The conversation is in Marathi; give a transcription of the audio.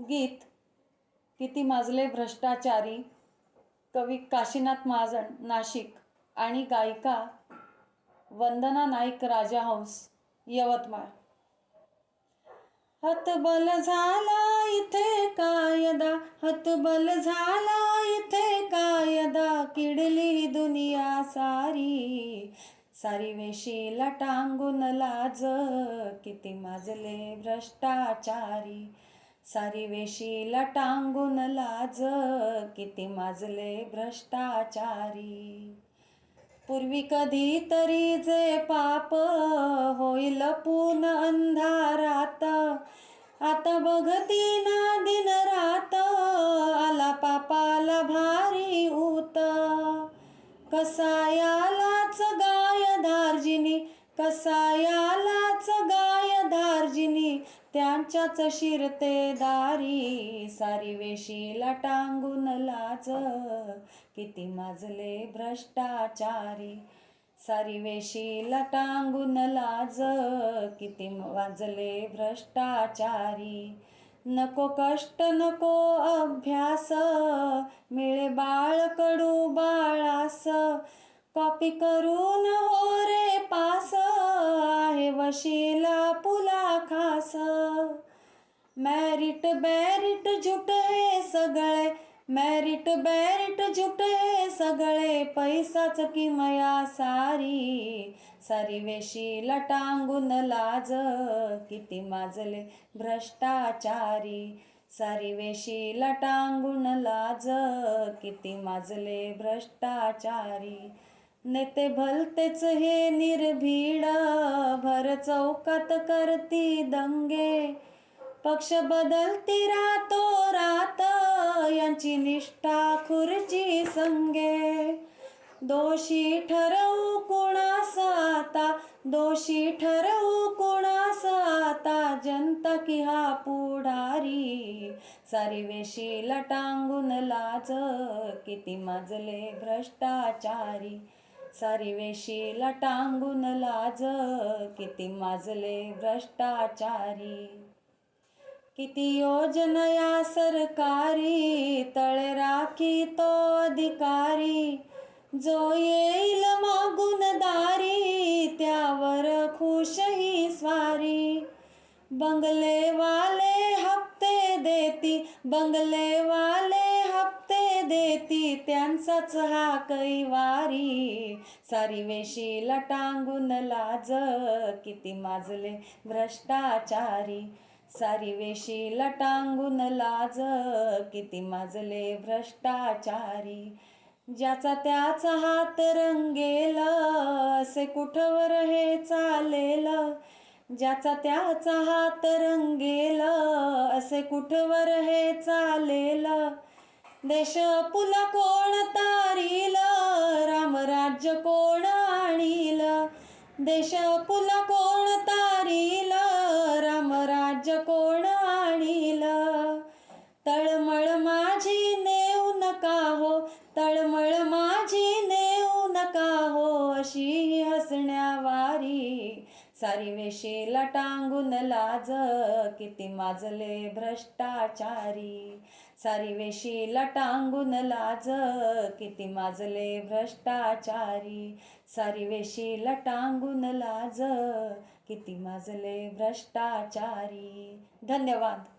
गीत किती माजले भ्रष्टाचारी कवी काशीनाथ महाजन नाशिक आणि गायिका वंदना नाईक राजाहंस यवतमाळ. हतबल झाला इथे कायदा हतबल झाला इथे कायदा किडली दुनिया सारी. सारी वेशीला टांगून लाज किती माजले भ्रष्टाचारी. सारी वेशीला टांगून लाज किती माजले भ्रष्टाचारी. पूर्वी कधी तरी जे पाप होईल पून अंधारात आता बघती ना दिन रात आला पापाला भारी ऊत. कसायालाच गाय दार्जिनी कसाया त्यांच्याच शिरते दारी सारी वेशीला टांगून लाज. किती माजले भ्रष्टाचारी. सारी वेशीला टांगून लाज. किती वाजले भ्रष्टाचारी. नको कष्ट नको अभ्यास. मिळे बाळ कडू बाळास. कॉपी करून हो रे पास. वशीला पुला खास. मॅरिट बॅरिट झुट हे सगळे मॅरिट बॅरिट झुट हे सगळे पैसाच किमया सारी सारी. वेशीला टांगून लाज किती माजले भ्रष्टाचारी. सारी वेशीला टांगून लाज किती माजले भ्रष्टाचारी. नेते भलतेच हे निर्भीड भर चौकात करती दंगे. पक्ष बदलती रातो रात यांची निष्ठा खुर्ची संगे. दोषी ठरवू कोणास आता दोषी ठरवू कोणास आता जनता की हा पुढारी. सारी वेशीला टांगून लाज किती माजले भ्रष्टाचारी. सारी वेशीला टांगून लाज किती माजले भ्रष्टाचारी. किती योजना या सरकारी तळे राखी तो अधिकारी. जो येईल मागून दारी त्यावर खुशही स्वारी. बंगलेवाले हप्ते देती बंगलेवाले हप्ते देती त्यांचाच हा कैवारी. सारी वेशीला टांगून लाज किती माजले भ्रष्टाचारी. सारी वेशीला टांगून लाज किती माजले भ्रष्टाचारी. ज्याचा त्याचा हात रंगेल असे कुठवर हे चालेल? ज्याचा त्याचा हात रंगेल असे कुठवर हे चालेल? देश पुला कोण तारील? रामराज्य कोण आणील? देश पुला कोण तारील? रामराज्य कोण आणील? तळमळ माझी नेऊ नका हो तळमळ माझी नेऊ नका हो अशी हसण्यावा सारी वेशीला टांगून लाज किती माजले भ्रष्टाचारी. सारी वेशीला टांगून लाज किती माजले भ्रष्टाचारी. सारी वेशीला टांगून लाज किती माजले भ्रष्टाचारी. धन्यवाद.